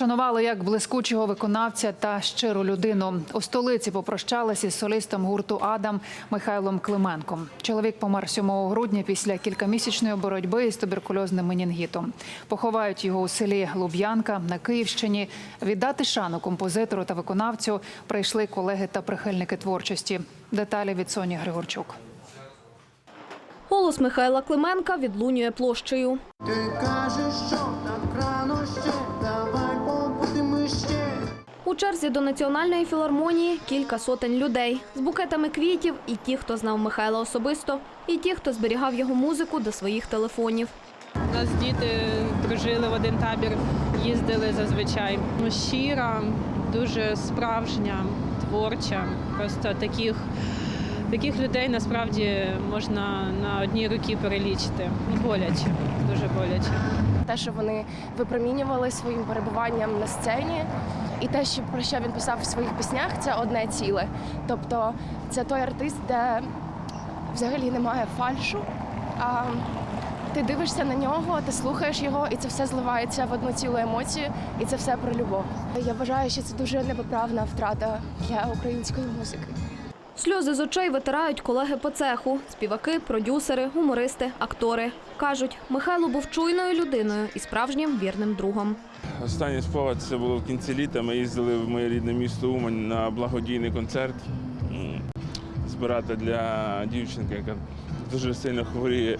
Шанували як блискучого виконавця та щиру людину. У столиці попрощалися із солістом гурту Адам Михайлом Клименком. Чоловік помер 7 грудня після кількамісячної боротьби із туберкульозним менінгітом. Поховають його у селі Луб'янка на Київщині. Віддати шану композитору та виконавцю прийшли колеги та прихильники творчості. Деталі від Соні Григорчук. Голос Михайла Клименка відлунює площею. Ти кажеш, що так рано ще, давай. У черзі до національної філармонії кілька сотень людей з букетами квітів і ті, хто знав Михайла особисто, і ті, хто зберігав його музику до своїх телефонів. У нас діти дружили в один табір, їздили зазвичай. Ну, Щира, дуже справжня, творча. Просто таких, таких людей насправді можна на одній руці перелічити. Боляче, дуже боляче. Те, що вони випромінювали своїм перебуванням на сцені, і те, що про що він писав в своїх піснях, це одне ціле. Тобто це той артист, де взагалі немає фальшу. А ти дивишся на нього, ти слухаєш його, і це все зливається в одну цілу емоцію, і це все про любов. Я вважаю, що це дуже непоправна втрата для української музики. Сльози з очей витирають колеги по цеху – співаки, продюсери, гумористи, актори. Кажуть, Михайло був чуйною людиною і справжнім вірним другом. Останній спогад це було в кінці літа. Ми їздили в моє рідне місто Умань на благодійний концерт збирати для дівчинки, яка дуже сильно хворіє.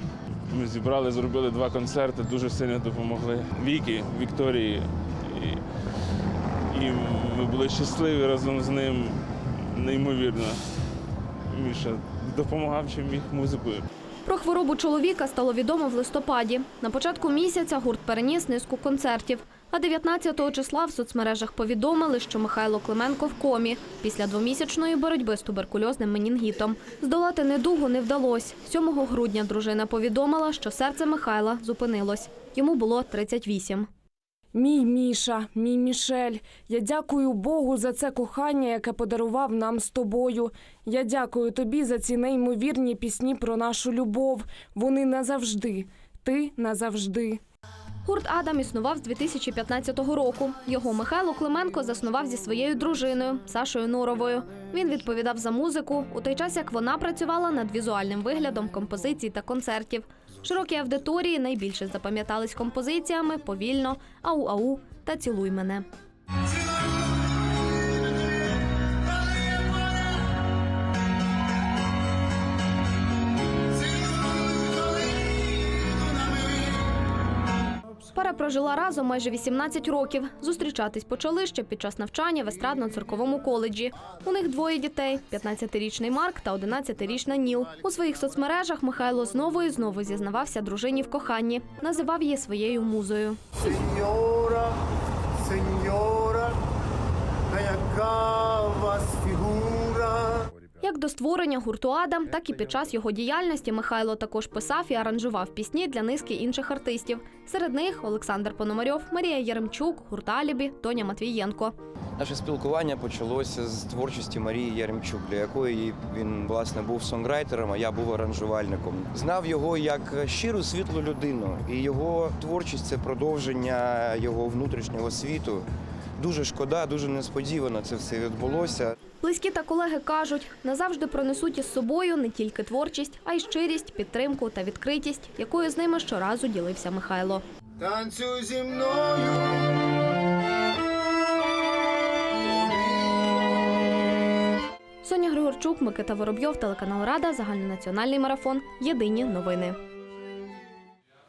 Ми зібрали, зробили два концерти, дуже сильно допомогли Вікі, Вікторії. І, і ми були щасливі разом з ним. Неймовірно. Міша допомагав чим міг музикою. Про хворобу чоловіка стало відомо в листопаді. На початку місяця гурт переніс низку концертів. А 19 числа в соцмережах повідомили, що Михайло Клименко в комі після двомісячної боротьби з туберкульозним менінгітом. Здолати недугу не вдалося. 7 грудня дружина повідомила, що серце Михайла зупинилось. Йому було 38. Мій Міша, мій Мішель, я дякую Богу за це кохання, яке подарував нам з тобою. Я дякую тобі за ці неймовірні пісні про нашу любов. Вони назавжди. Ти назавжди. Гурт Адам існував з 2015 року. Його Михайло Клименко заснував зі своєю дружиною Сашою Норовою. Він відповідав за музику у той час, як вона працювала над візуальним виглядом композицій та концертів. Широкі аудиторії найбільше запам'ятались композиціями Повільно, Ау-Ау та Цілуй мене. Пара прожила разом майже 18 років. Зустрічатись почали ще під час навчання в естрадно-цирковому коледжі. У них двоє дітей: – 15-річний Марк та 11-річна Ніл. У своїх соцмережах Михайло знову і знову зізнавався дружині в коханні, називав її своєю музою. Сеньора, сеньора, а яка у вас фігура? До створення гурту Адам, так і під час його діяльності Михайло також писав і аранжував пісні для низки інших артистів. Серед них Олександр Пономарьов, Марія Яремчук, гурт Алібі, Тоня Матвієнко. Наше спілкування почалося з творчості Марії Яремчук, для якої він власне був сонграйтером, а я був аранжувальником. Знав його як щиру світлу людину, і його творчість це продовження його внутрішнього світу. Дуже шкода, дуже несподівано це все відбулося. Близькі та колеги кажуть, назавжди пронесуть із собою не тільки творчість, а й щирість, підтримку та відкритість, якою з ними щоразу ділився Михайло. Танцюй зі мною. Соня Григорчук, Микита Воробйов, телеканал Рада, загальнонаціональний марафон. Єдині новини.